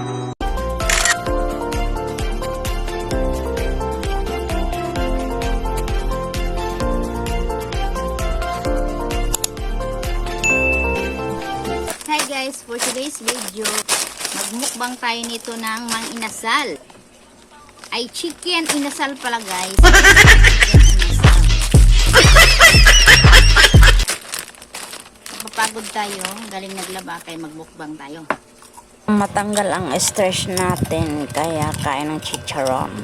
Hi guys, for today's video, magmukbang tayo nito ng mang inasal. Ay chicken inasal pala guys. Papagod tayo, galing naglaba kay magmukbang tayo. Matanggal ang stress natin, kaya kain ng chicharon.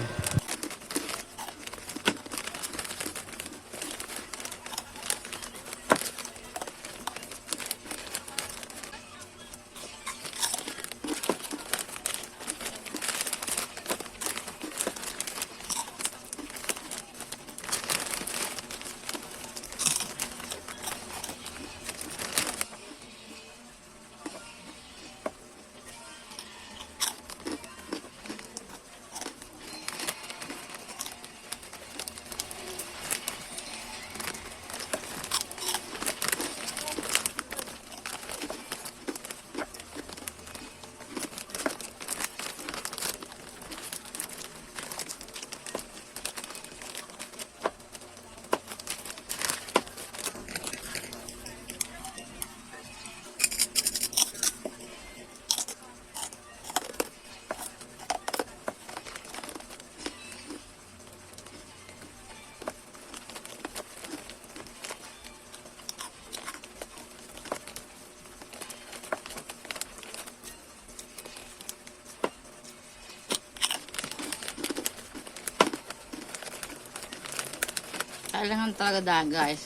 Kailangan talaga da guys.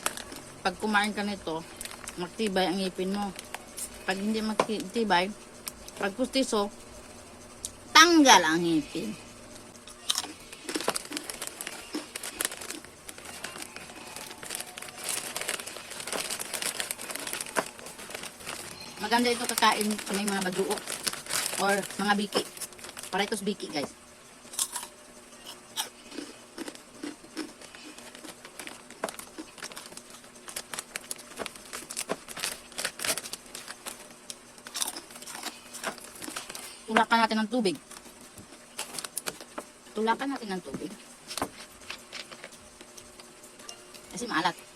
Pag kumain ka nito, magtibay ang ngipin mo. Pag hindi magtibay, pag pustiso, tanggal ang ngipin. Maganda ito kakain sa mga baduo or mga biki. Para ito's biki guys. Tulakan natin ng tubig. Tulakan natin ng tubig. Kasi maalat.